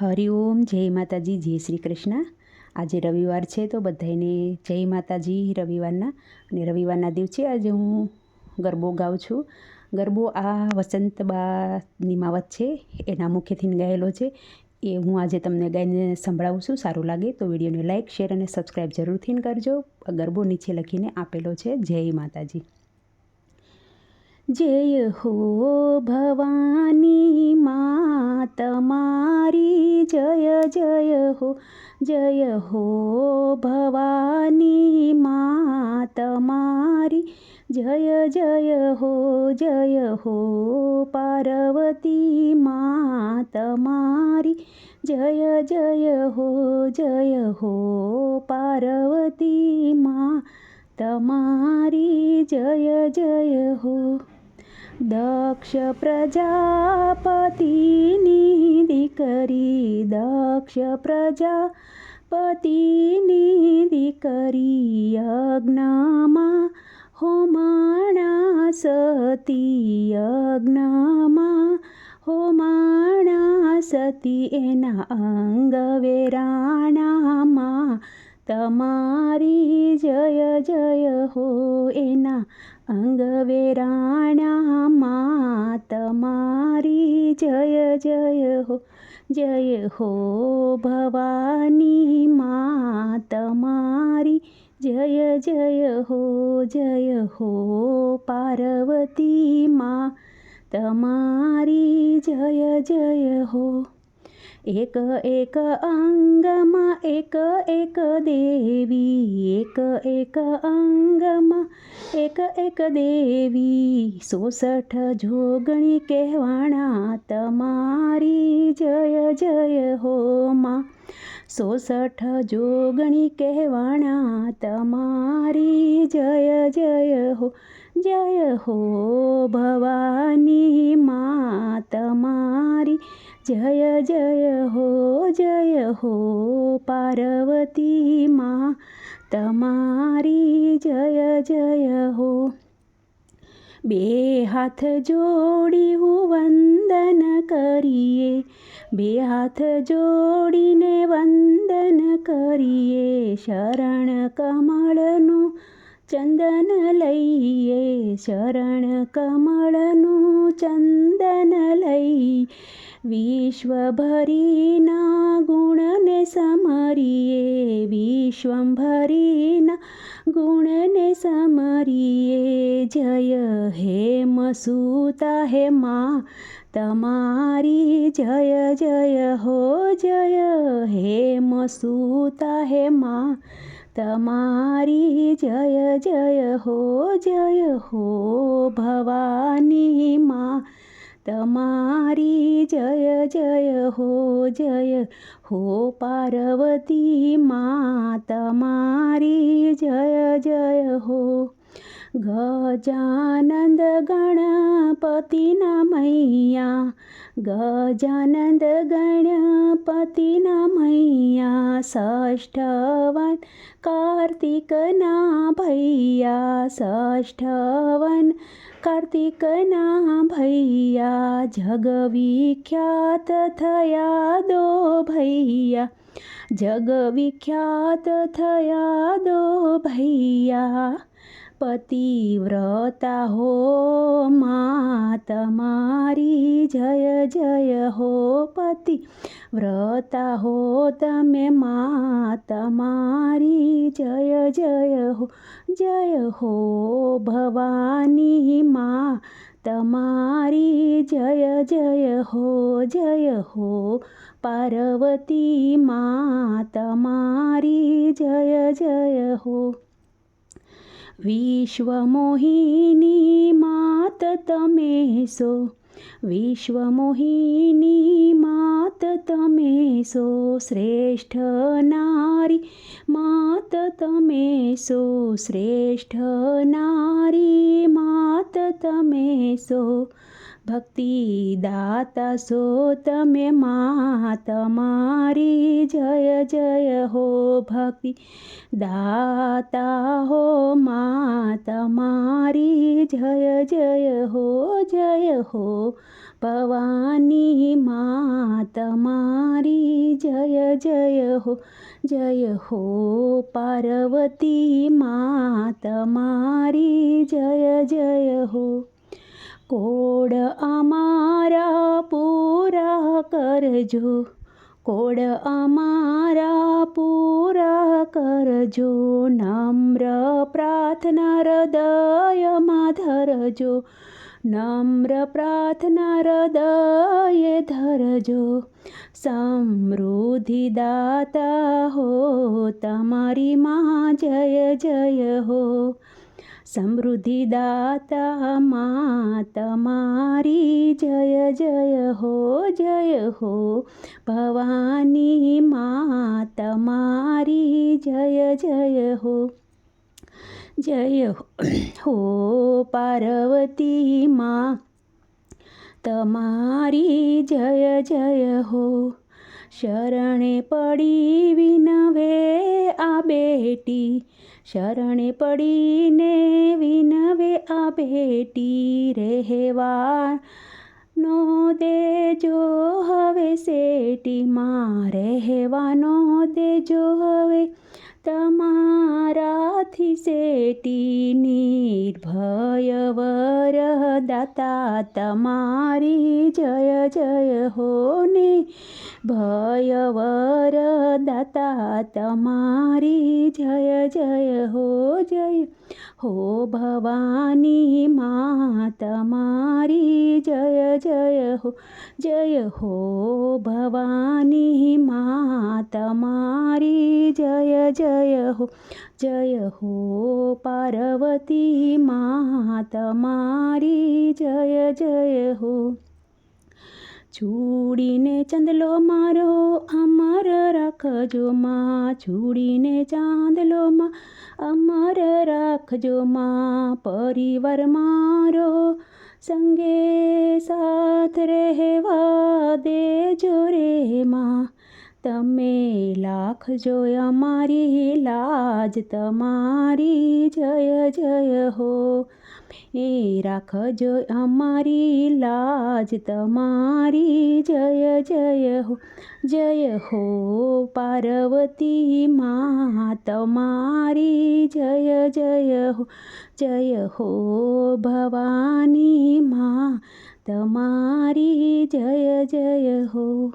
હરિઓમ જય માતાજી, જય શ્રી કૃષ્ણ. આજે રવિવાર છે તો બધાને જય માતાજી રવિવારના અને રવિવારના દિવસે આજે હું ગરબો ગાઉં છું. ગરબો આ વસંત બાની માવત છે, એના મુખ્યથી ગાયેલો છે. એ હું આજે તમને ગાઈને સંભળાવું છું, સારું લાગે તો વિડીયોને લાઇક શેર અને સબસ્ક્રાઈબ જરૂરથી કરજો. ગરબો નીચે લખીને આપેલો છે, જય માતાજી. જય હો ભવાની મા તમારી જય જય હો જય હો ભવાની મા તમારી જય જય હો જય હો પાર્વતી મા તમારી જય જય હો જય હો પાર્વતી મા તમારી જય જય હો દક્ષ પ્રજાપતિની દીકરી દક્ષ પ્રજાપતિની દીકરી યજ્ઞમાં, હોમાણા સતી યજ્ઞમાં, હોમાણા સતી એના અંગ વેરાણામાં, તમારી જય જય હો એના અંગવેરાણામાં તમારી જય જય હો જય હો ભવાની મા તમારી જય જય હો જય હો પાર્વતી મા તમારી જય જય હો એક એક અંગમાં એક એક દેવી એક એક અંગમાં એક એક દેવી સોસઠ જોગણી કહેવાણા તમારી જય જય હો માં સોસઠ જોગણી કહેવાણા તમારી જય જય હો જય હો ભવાની જય જય હો જય હો પાર્વતી માં, તમારી જય જય હો. બે હાથ જોડી હું વંદન કરીએ, બે હાથ જોડીને વંદન કરીએ, શરણ કમળનું ચંદન લઈએ, શરણ કમળનું ચંદન લઈ વિશ્વભરીના ગુણને સમરીએ, વિશ્વંભરીના ગુણને સમરીએ. જય હે મસૂતા હે મા, તમારી જય જય હો, જય હે મસૂતા હે મા, તમારી જય જય હો જય હો ભવાની મા. તમારી જય જય હો જય હો પાર્વતી મા તમારી જય જય હો ગજાનંદ ગણપતિના મૈયા ગજાનંદ ગણપતિના મૈયા ષષ્ઠવન કાર્તિકના ભૈયા ષષ્ઠવન કાર્તિકના ભૈયા જગવિખ્યાત થયા દો ભૈયા જગવિખ્યાત થયા દો ભૈયા પતિવ્રતા હો મા તમારી જય જય હો પતિ વ્રતા હો તમે મા તમારી જય જય હો જય હો ભવાની મા તમારી જય જય હો જય હો પાર્વતી મા તમારી જય જય હો વિશ્વમોહિની માત તમે સો વિશ્વમોહિની માત તમે સો શ્રેષ્ઠ નારી માત તમે સો શ્રેષ્ઠ નારી માત તમે સો ભક્તિ દાતા સો તમે મા તમારી જય જય હો ભક્તિ દાતા હો મા તમારી જય જય હો જય હો ભવાની મા તમારી જય જય હો જય હો પાર્વતી મા તમારી જય જય હો કોડ અમારા પૂરા કરજો. કોડ અમારા પૂરા કરજો. નમ્ર પ્રાર્થના હૃદયમાં ધરજો. નમ્ર પ્રાર્થના હૃદયે ધરજો. સમૃદ્ધિ દાતા હો, તમારી માં જય જય હો. સમૃદ્ધિ દાતા મા તમારી જય જય હો જય હો. ભવાની મા તમારી જય જય હો. જય હો પાર્વતી મા, તમારી જય જય હો. શરણે પડી વિનવે આ બેટી. શરણે પડીને વિનવે આ બેટી રહેવા નો દેજો હવે શેટી માં રહેવાનો દેજો હવે તમારાથી શેટી નિર્ભય વરદાતા તમારી જય જય હો ને ભય વરદાતા તમારી જય જય હો જય. હો ભવાની મા તમારી જય જય હો જય હો ભવાની મા તમારી જય જય હો જય હો પાર્વતી મા તમારી જય જય હો છૂડીને ચંદલો મારો, અમર રાખજો માં. છૂડીને ચાંદલો માં, અમર રાખજો માં. પરિવાર મારો સંગે સાથ રહેવા દેજો રે માં. તમે લાખજો અમારી લાજ, તમારી જય જય હો. એ રાખજો અમારી લાજ તમારી, જય જય હો જય હો પાર્વતી મા તમારી, જય જય હો જય હો ભવાની મા તમારી, જય જય હો.